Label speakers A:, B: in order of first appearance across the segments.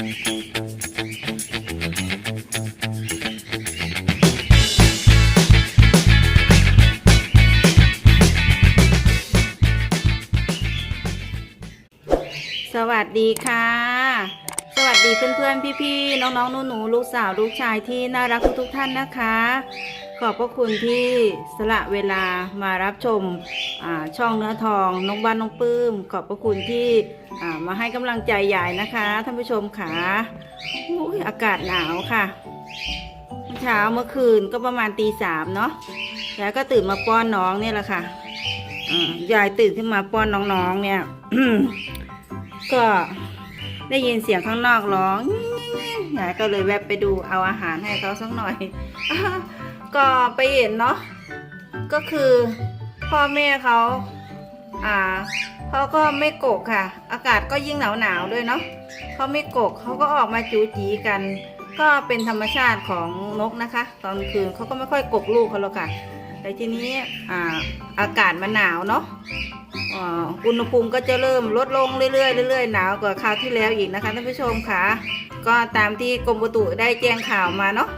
A: สวัสดีค่ะ สวัสดีเพื่อนๆ พี่ๆ น้องๆ หนูๆ ลูกสาว ลูกชายที่น่ารักทุกๆท่านนะคะ ขอบพระคุณที่สละเวลามารับชมช่องเนื้อทองน้องบ้านน้องปื้ม ขอบพระคุณที่มาให้กำลังใจยายนะคะท่านผู้ชมค่ะอุ๊ยอากาศหนาวค่ะ เช้าเมื่อคืนก็ประมาณตีสามเนาะยายก็ตื่นมาป้อนน้องเนี่ยแหละค่ะยายตื่นขึ้นมาป้อนน้องๆเนี่ยก็ได้ยินเสียงข้างนอกร้องยายก็เลยแวบไปดูเอาอาหารให้เขาสักหน่อย ก็ไปเห็นเนาะก็คือพ่อแม่เขาอ่าเขาก็ไม่โกกค่ะ อากาศก็ยิ่งหนาวหนาวด้วยเนาะเขาไม่โกกเขาก็ออกมาจูจีกัน ก็เป็นธรรมชาติของนกนะคะ ตอนคืนเขาก็ไม่ค่อยกกลูกเขาหรอกค่ะ แต่ทีนี้อ่าอากาศมันหนาวเนาะอุณหภูมิก็จะเริ่มลดลงเรื่อยๆเรื่อยๆหนาวกว่าคราวที่แล้วอีกนะคะท่านผู้ชมค่ะ ก็ตามที่กรมอุตุได้แจ้งข่าวมาเนาะ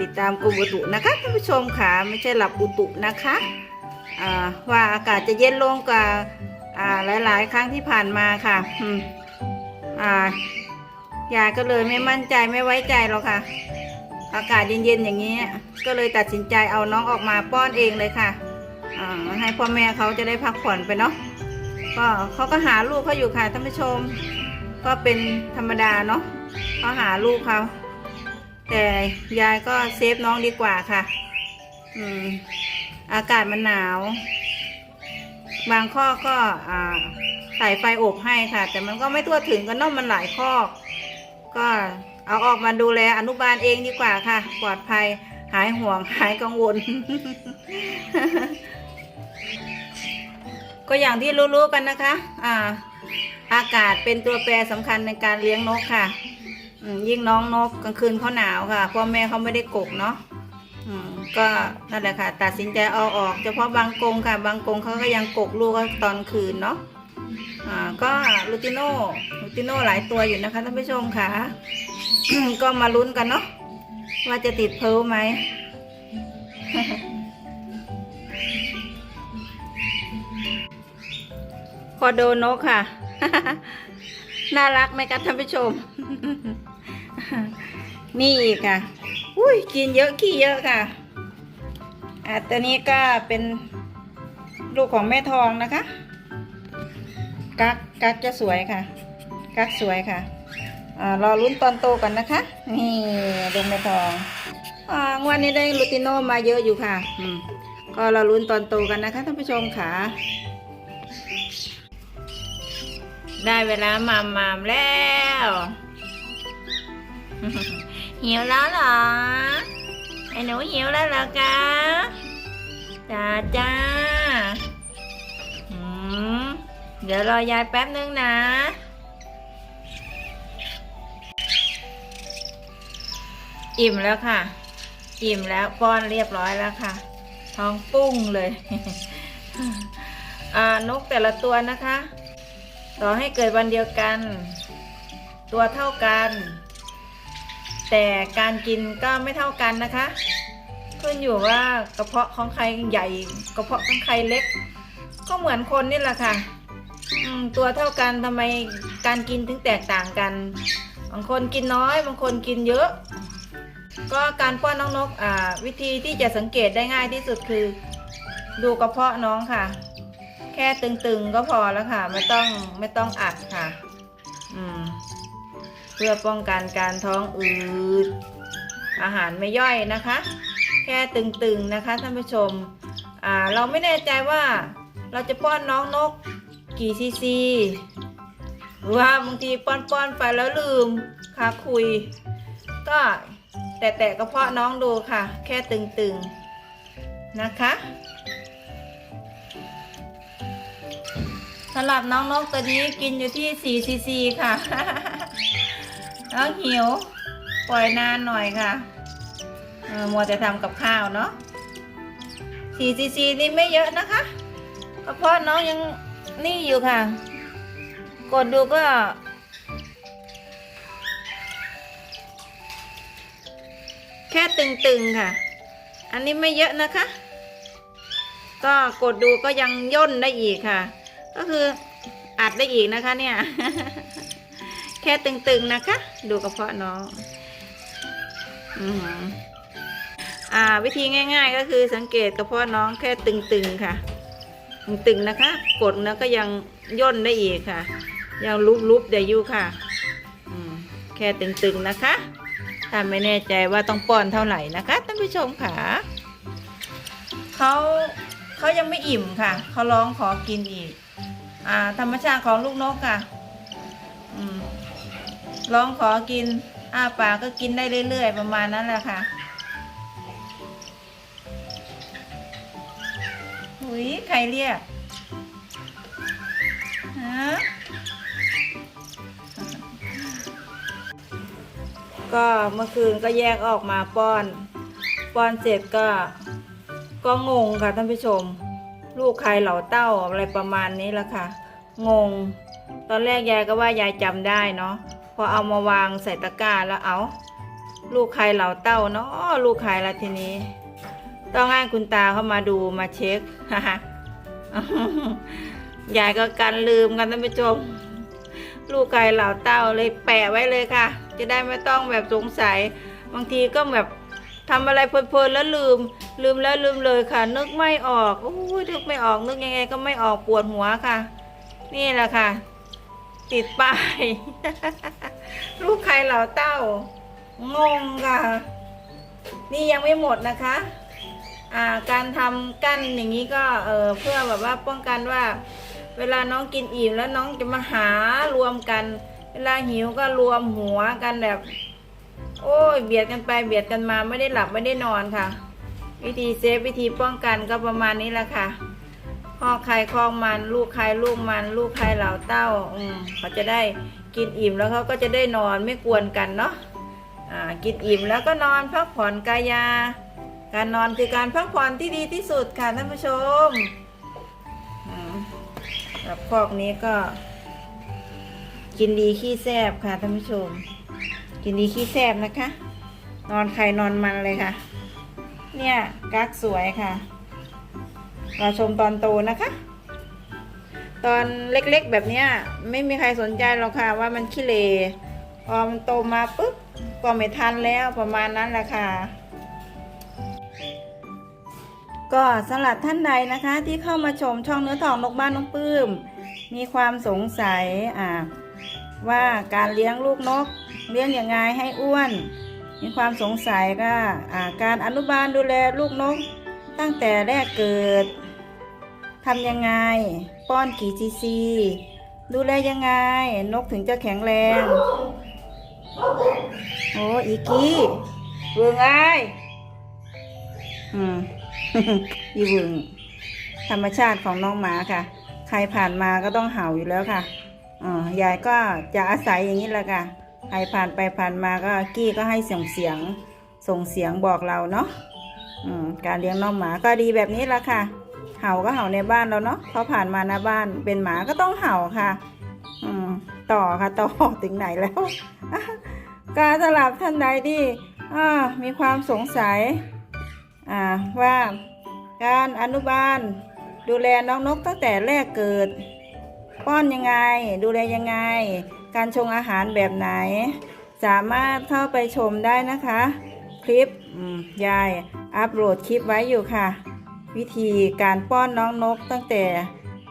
A: ติดตามกรมอุตุนะคะท่านผู้ชมค่ะไม่ใช่หลับอุตุนะคะว่าอากาศจะเย็นลงกว่าหลาย ๆ ครั้งที่ผ่านมาค่ะอ่ายายก็เลยไม่มั่นใจไม่ไว้ใจหรอกค่ะ อากาศเย็น ๆ อย่างนี้ ก็เลยตัดสินใจเอาน้องออกมาป้อนเองเลยค่ะให้พ่อแม่เขาจะได้พักผ่อนไปเนาะก็เขาก็หาลูกเขาอยู่ค่ะท่านผู้ชม ก็เป็นธรรมดาเนาะเขาหาลูกเขา แต่ยายก็เซฟน้องดีกว่าค่ะ อืม อากาศมันหนาว บางข้อก็อ่าใส่ไฟอบให้ค่ะ แต่มันก็ไม่ทั่วถึงกันเนาะมันหลายข้อ ก็เอาออกมาดูแลอนุบาลเองดีกว่าค่ะ ปลอดภัยหายห่วงหายกังวล ก็อย่างที่รู้ๆกันนะคะ อ่า อากาศเป็นตัวแปรสำคัญในการเลี้ยงนกค่ะ ยิ่งน้องนกกลางคืนเขาหนาวค่ะพ่อแม่เขาไม่ได้กกเนาะก็นั่นแหละค่ะ ตัดสินใจเอาออกเฉพาะบางกรงค่ะ บางกรงเขาก็ยังกกลูกตอนคืนเนาะก็ลูติโน่ลูติโน่หลายตัวอยู่นะคะท่านผู้ชมค่ะ ก็มาลุ้นกันเนาะว่าจะติดเพลไหมคอโดนกค่ะ น่ารักไหมคะท่านผู้ชม นี่อีกค่ะ อุ้ยกินเยอะขี้เยอะค่ะอ่าตัวนี้ก็เป็นลูกของแม่ทองนะคะ กักกักจะสวยค่ะ กักสวยค่ะอ่ารอลุ้นตอนโตกันนะคะ นี่ดูแม่ทองอ่างวันนี้ได้ลูติโนมาเยอะอยู่ค่ะอืมก็รอลุ้นตอนโตกันนะคะท่านผู้ชมค่ะ ได้เวลามามามแล้ว หิวแล้วเหรอไอ้หนูหิวแล้วเหรอคะจ้าจ้าอืมเดี๋ยวรอยายแป๊บนึงนะอิ่มแล้วค่ะ อิ่มแล้วป้อนเรียบร้อยแล้วค่ะ ท้องปุ้งเลยนกแต่ละตัวนะคะ ต่อให้เกิดวันเดียวกัน ตัวเท่ากัน แต่การกินก็ไม่เท่ากันนะคะ ขึ้นอยู่ว่ากระเพาะของใครใหญ่ กระเพาะของใครเล็ก ก็เหมือนคนนี่แหละค่ะตัวเท่ากันทำไมการกินถึงแตกต่างกัน บางคนกินน้อย บางคนกินเยอะ ก็การป้อนน้องนกวิธีที่จะสังเกตได้ง่ายที่สุดคือ ดูกระเพาะน้องค่ะ แค่ตึงๆก็พอแล้วค่ะ ไม่ต้องไม่ต้องอัดค่ะ อืม เพื่อป้องกันการท้องอืด อาหารไม่ย่อยนะคะ แค่ตึงๆนะคะท่านผู้ชมเราไม่แน่ใจว่าเราจะป้อนน้องนกกี่ซีซีหรือว่าบางทีป้อนๆไปแล้วลืมค่ะคุย ก็แตะๆกระเพาะน้องดูค่ะ แค่ตึงๆนะคะสำหรับน้องนกตัวนี้กินอยู่ที่4ซีซีค่ะ น้อหิว ปล่อยนานหน่อยค่ะออมัวจะทำกับข้าวเนาะสี่ซีซีนี่ไม่เยอะนะคะเพราะน้องยังนี่อยู่ค่ะ กดดูก็แค่ตึงๆค่ะ อันนี้ไม่เยอะนะคะ ก็กดดูก็ยังย่นได้อีกค่ะ ก็คืออัดได้อีกนะคะเนี่ย แค่ตึงๆนะคะ ดูกระเพาะน้องอืมอ่า วิธีง่าย ๆ ก็คือสังเกตกระเพาะน้องแค่ตึงๆค่ะ ตึงๆนะคะ กดแล้วก็ยังย่นได้อีกค่ะ ยังลุบๆได้อยู่ค่ะอืมแค่ตึงๆนะคะ ถ้าไม่แน่ใจว่าต้องป้อนเท่าไหร่นะคะท่านผู้ชมค่ะเขาเขายังไม่อิ่มค่ะ เขาร้องขอกินอีก อ่า ธรรมชาติของลูกนกค่ะ ร้องขอกินอ้าปากก็กินได้เรื่อย ๆ ประมาณนั้นแหละค่ะหุยใครเรียกฮะก็เมื่อคืนก็แยกออกมาป้อน ป้อนเสร็จก็ ก็งงค่ะท่านผู้ชม ลูกใครเหล่าเต้าอะไรประมาณนี้ละค่ะ งง ตอนแรกยายก็ว่ายายจำได้เนาะ พอเอามาวางใส่ตะกร้าแล้วเอา ลูกใครเหล่าเต้าเนาะลูกใครละทีนี้ ต้องให้คุณตาเข้ามาดูมาเช็คยายก็กันลืมกันท่านผู้ชม ลูกไก่เหล่าเต้าเลยแปะไว้เลยค่ะ จะได้ไม่ต้องแบบสงสัย บางทีก็แบบทำอะไรเพลินๆแล้วลืม ลืมแล้วลืมเลยค่ะ นึกไม่ออกโอ้ยนึกไม่ออกนึกยังไงก็ไม่ออกปวดหัวค่ะ นี่แหละค่ะ ติดป้าย ลูกไข่เหล่าเต้างงค่ะ นี่ยังไม่หมดนะคะ อ่าการทำกั้นอย่างนี้ก็เออเพื่อแบบว่าป้องกันว่า เวลาน้องกินอิ่มแล้วน้องจะมาหารวมกัน เวลาหิวก็รวมหัวกันแบบ โอ้ยเบียดกันไปเบียดกันมาไม่ได้หลับไม่ได้นอนค่ะ วิธีเซฟวิธีป้องกันก็ประมาณนี้แหละค่ะ พ่อใครคลองมันลูกใครลูกมันลูกใครเหล่าเต้าอืมเขาจะได้กินอิ่มแล้วเขาก็จะได้นอนไม่กวนกันเนาะอ่ากินอิ่มแล้วก็นอนพักผ่อนกายา การนอนคือการพักผ่อนที่ดีที่สุดค่ะท่านผู้ชมอืมกับพอกนี้ก็ กินดีขี้แซบค่ะท่านผู้ชม กินดีขี้แซบนะคะ นอนใครนอนมันเลยค่ะ เนี่ยกักสวยค่ะ เราชมตอนโตนะคะ ตอนเล็กๆแบบนี้ไม่มีใครสนใจหรอกค่ะว่ามันขี้เลพอมันโตมาปุ๊บก็ไม่ทันแล้วประมาณนั้นแหละค่ะ ก็สำหรับท่านใดนะคะที่เข้ามาชมช่องเนื้อทองนกบ้านน้องปื้ม มีความสงสัยอ่าว่าการเลี้ยงลูกนกเลี้ยงยังไงให้อ้วน มีความสงสัยก็การอนุบาลดูแลลูกนกตั้งแต่แรกเกิด ทำยังไง ป้อนกี่ซีซี ดูแลยังไง นกถึงจะแข็งแรง โอ้อีกี้เบืองไออืมอีวึงธรรมชาติของน้องหมาค่ะ ใครผ่านมาก็ต้องเห่าอยู่แล้วค่ะอ๋อยายก็จะอาศัยอย่างนี้แหละค่ะ ใครผ่านไปผ่านมาก็กี้ก็ให้เสียงเสียงส่งเสียงบอกเราเนาะอืมการเลี้ยงน้องหมาก็ดีแบบนี้ละค่ะ เห่าก็เห่าในบ้านเราเนาะเขาผ่านมาหน้าบ้านเป็นหมาก็ต้องเห่าค่ะ อืมต่อค่ะต่อถึงไหนแล้วการสลับท่านใดที่มีความสงสัยว่าการอนุบาล ดูแลน้องนกตั้งแต่แรกเกิด ป้อนยังไง ดูแลยังไง การชงอาหารแบบไหน สามารถเข้าไปชมได้นะคะ คลิปยายอัปโหลดคลิปไว้อยู่ค่ะ วิธีการป้อนน้องนกตั้งแต่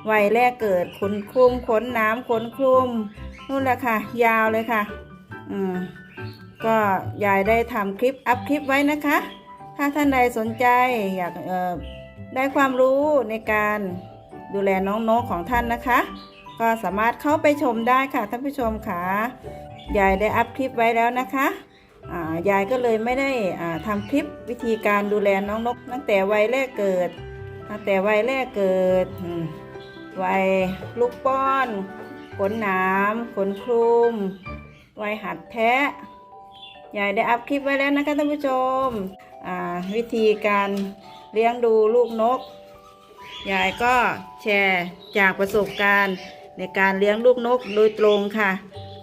A: วัยแรกเกิดขนคลุมขนน้ำขนคลุมนู่นแหละค่ะ ยาวเลยค่ะ อืมก็ยายได้ทำคลิปอัพคลิปไว้นะคะ ถ้าท่านใดสนใจอยากได้ความรู้ในการดูแลน้องนกของท่านนะคะ ก็สามารถเข้าไปชมได้ค่ะท่านผู้ชมค่ะยายได้อัพคลิปไว้แล้วนะคะ ยายก็เลยไม่ได้อ่าทำคลิปวิธีการดูแลน้องนก ตั้งแต่วัยแรกเกิด ตั้งแต่วัยแรกเกิดวัยลูกป้อนขนหนามขนคลุมวัยหัดแทะยายได้อัพคลิปไว้แล้วนะคะท่านผู้ชมวิธีการเลี้ยงดูลูกนก ยายก็แชร์จากประสบการณ์ในการเลี้ยงลูกนกโดยตรงค่ะ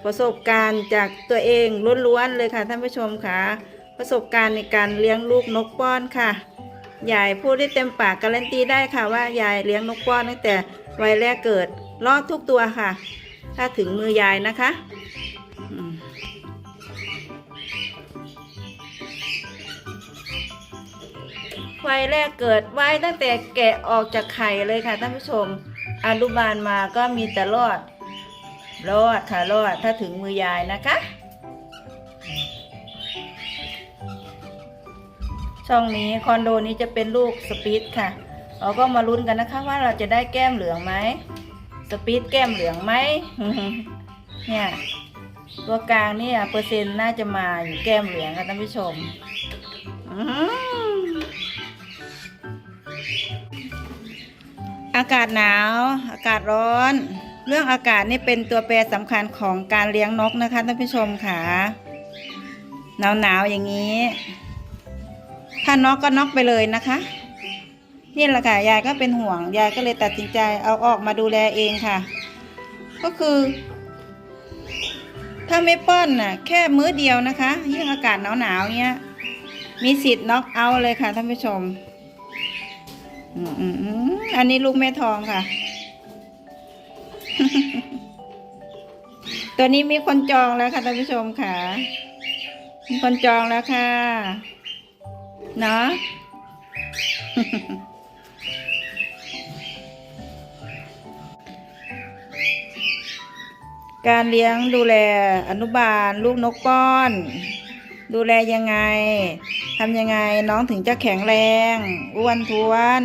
A: ประสบการณ์จากตัวเองล้วนๆเลยค่ะท่านผู้ชมค่ะประสบการณ์ในการเลี้ยงลูกนกป้อนค่ะยายพูดได้เต็มปากการันตีได้ค่ะว่ายายเลี้ยงนกป้อนตั้งแต่วัยแรกเกิดรอดทุกตัวค่ะ ถ้าถึงมือยายนะคะวัยแรกเกิดไว้ตั้งแต่แกะออกจากไข่เลยค่ะท่านผู้ชมอนุบาลมาก็มีแต่รอด รอดค่ะรอดถ้าถึงมือยายนะคะ ช่องนี้คอนโดนี้จะเป็นลูกสปีดค่ะเราก็มาลุ้นกันนะคะว่าเราจะได้แก้มเหลืองไหมสปีดแก้มเหลืองไหมเนี่ยตัวกลางเนี่ยเปอร์เซ็นต์น่าจะมาอยู่แก้มเหลืองค่ะท่านผู้ชมอากาศหนาว อากาศร้อน เรื่องอากาศนี่เป็นตัวแปรสำคัญของการเลี้ยงนกนะคะท่านผู้ชมค่ะหนาวหนาวๆอย่างนี้ ถ้านกก็นกไปเลยนะคะนี่แหละค่ะยายก็เป็นห่วงยายก็เลยตัดสินใจเอาออกมาดูแลเองค่ะ ก็คือ ถ้าไม่ป้อนน่ะ แค่มื้อเดียวนะคะยิ่งอากาศหนาวๆเนี้ย มีสิทธิ์น็อกเอาเลยค่ะท่านผู้ชมอืมอันนี้ลูกแม่ทองค่ะ ตัวนี้มีคนจองแล้วค่ะท่านผู้ชมค่ะ มีคนจองแล้วค่ะ เนาะการเลี้ยงดูแลอนุบาล ลูกนกป้อน ดูแลยังไงทำยังไงน้องถึงจะแข็งแรง อ้วนท้วน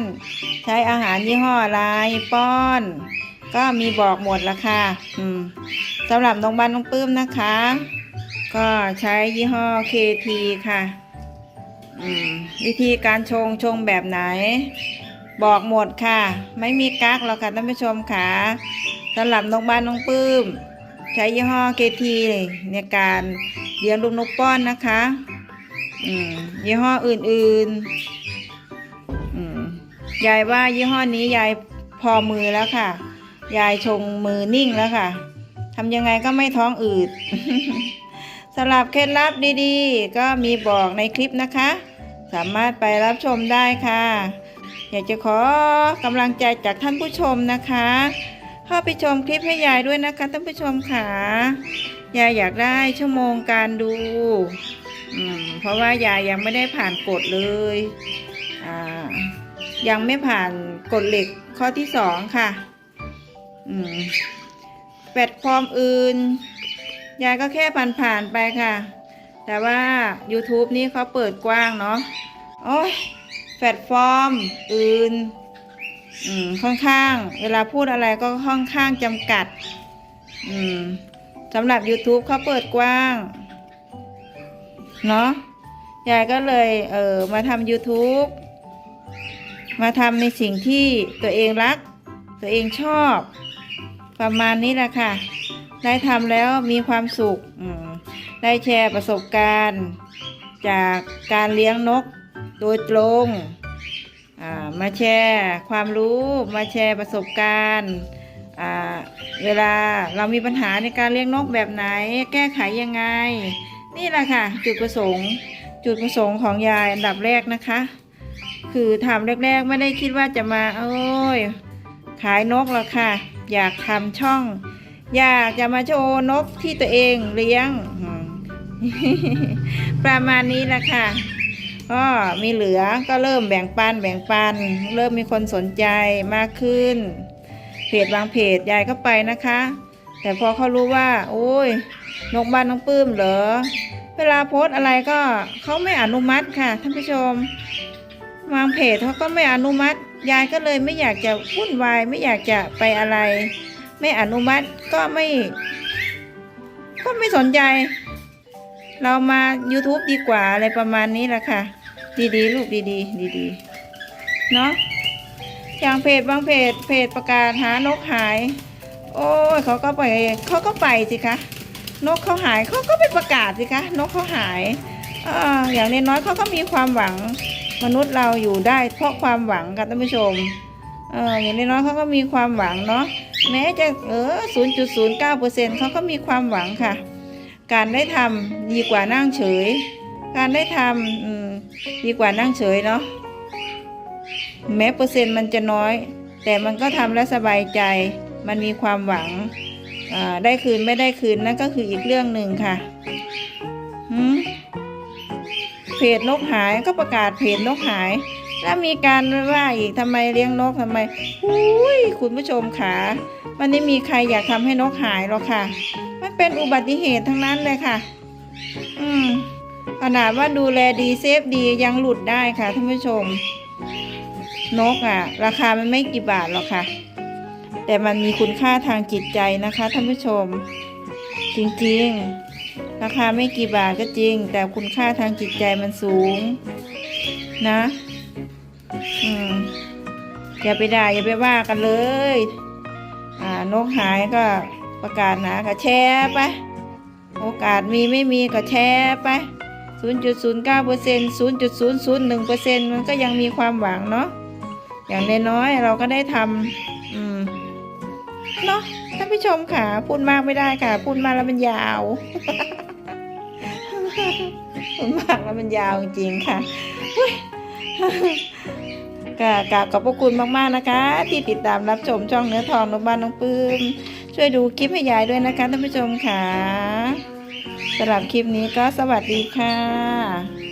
A: ใช้อาหารยี่ห้ออะไรป้อน ก็มีบอกหมดละค่ะอืมสำหรับน้องบ้านน้องปื้มนะคะ ก็ใช้ยี่ห้อ KT ค่ะอืมวิธีการชงชงแบบไหน บอกหมดค่ะ ไม่มีกักหรอกค่ะท่านผู้ชมค่ะสำหรับนกบ้านน้องปื้ม ใช้ยี่ห้อเคทีในการเลี้ยงลูกนกป้อนนะคะอืมยี่ห้ออื่นๆอืมยายว่ายี่ห้อนี้ยายพอมือแล้วค่ะ ยายชงมือนิ่งแล้วค่ะทำยังไงก็ไม่ท้องอืดสำหรับเคล็ดลับดีๆ ก็มีบอกในคลิปนะคะ สามารถไปรับชมได้ค่ะ อยากจะขอกำลังใจจากท่านผู้ชมนะคะเข้าไปชมคลิปให้ยายด้วยนะคะท่านผู้ชมค่ะยายอยากได้ชั่วโมงการดูเพราะว่ายายยังไม่ได้ผ่านกฎเลยยังไม่ผ่านกฎเหล็กข้อที่สองค่ะ อืมแพลตฟอร์มอื่น ยายก็แค่ผ่านๆไปค่ะ แต่ว่า YouTube นี่เขาเปิดกว้างเนาะโอ้ยแพลตฟอร์มอื่น อืมค่อนข้าง เวลาพูดอะไรก็ค่อนข้างจำกัด อืมสำหรับ YouTube เขาเปิดกว้าง เนาะยายก็เลยเออมาทำ YouTube มาทำในสิ่งที่ตัวเองรัก ตัวเองชอบ ประมาณนี้แหละค่ะ ได้ทำแล้วมีความสุข ได้แชร์ประสบการณ์ จากการเลี้ยงนกโดยตรงมาแชร์ความรู้มาแชร์ประสบการณ์เวลาเรามีปัญหาในการเลี้ยงนกแบบไหน แก้ไขยังไง นี่แหละค่ะ จุดประสงค์ จุดประสงค์ของยายอันดับแรกนะคะ คือทำแรกๆ ไม่ได้คิดว่าจะมาโอ้ย ขายนกหรอกค่ะ อยากทำช่อง อยากจะมาโชว์นกที่ตัวเองเลี้ยง ประมาณนี้แหละค่ะก็มีเหลือก็เริ่มแบ่งปันแบ่งปัน เริ่มมีคนสนใจมากขึ้น เพจบางเพจยายก็ไปนะคะ แต่พอเขารู้ว่า โอ้ยนกบ้านน้องปื้มเหรอ เวลาโพสอะไรก็เขาไม่อนุมัติค่ะท่านผู้ชมบางเพจเขาก็ไม่อนุมัติ ยายก็เลยไม่อยากจะวุ่นวายไม่อยากจะไปอะไร ไม่อนุมัติก็ไม่ ก็ไม่สนใจ เรามา YouTube ดีกว่าอะไรประมาณนี้แหละค่ะ ดีๆ ลูกดีๆ ดีๆ เนาะอย่างเพจบางเพจเพจประกาศหานกหาย โอ้ยเขาก็ไปเขาก็ไปสิคะนกเขาหายเขาก็ไปประกาศสิคะนกเขาหายอออย่างน้อยๆเขาก็มีความหวัง มนุษย์เราอยู่ได้เพราะความหวังค่ะท่านผู้ชมเอออย่างน้อยๆเขาก็มีความหวังเนาะแม้จะเออ0.09%เขาก็มีความหวังค่ะ การได้ทำดีกว่านั่งเฉย การได้ทำดีกว่านั่งเฉยเนาะแม้เปอร์เซ็นต์มันจะน้อย แต่มันก็ทำแล้วสบายใจ มันมีความหวังอ่าได้คืนไม่ได้คืนนั่นก็คืออีกเรื่องหนึ่งค่ะ เพจนกหายก็ประกาศเพจนกหาย แล้วมีการว่าอีกทำไมเลี้ยงนกทำไมอุ้ยคุณผู้ชมขามันไม่มีใครอยากทำให้นกหายหรอกค่ะ มันเป็นอุบัติเหตุทั้งนั้นเลยค่ะ อืมขนาดว่าดูแลดีเซฟดียังหลุดได้ค่ะท่านผู้ชม นกอะ ราคามันไม่กี่บาทหรอกค่ะ แต่มันมีคุณค่าทางจิตใจนะคะท่านผู้ชม จริงๆ ราคาไม่กี่บาทก็จริง แต่คุณค่าทางจิตใจมันสูง นะ อืมอย่าไปด่าอย่าไปว่ากันเลย อ่านกหายก็ประกาศหาก็แชร์ไป โอกาสมีไม่มีก็แชร์ไป 0.09% 0.001%มันก็ยังมีความหวังเนาะ อย่างน้อยๆเราก็ได้ทำอืม เนาะท่านผู้ชมค่ะ พูดมากไม่ได้ค่ะ พูดมากแล้วมันยาว มากแล้วมันยาวจริงค่ะก็กราบขอบพระคุณมากๆนะคะ ที่ติดตามรับชมช่องเนื้อทองนกบ้านน้องปื้ม ช่วยดูคลิปให้ยายด้วยนะคะท่านผู้ชมค่ะสำหรับคลิปนี้ก็สวัสดีค่ะ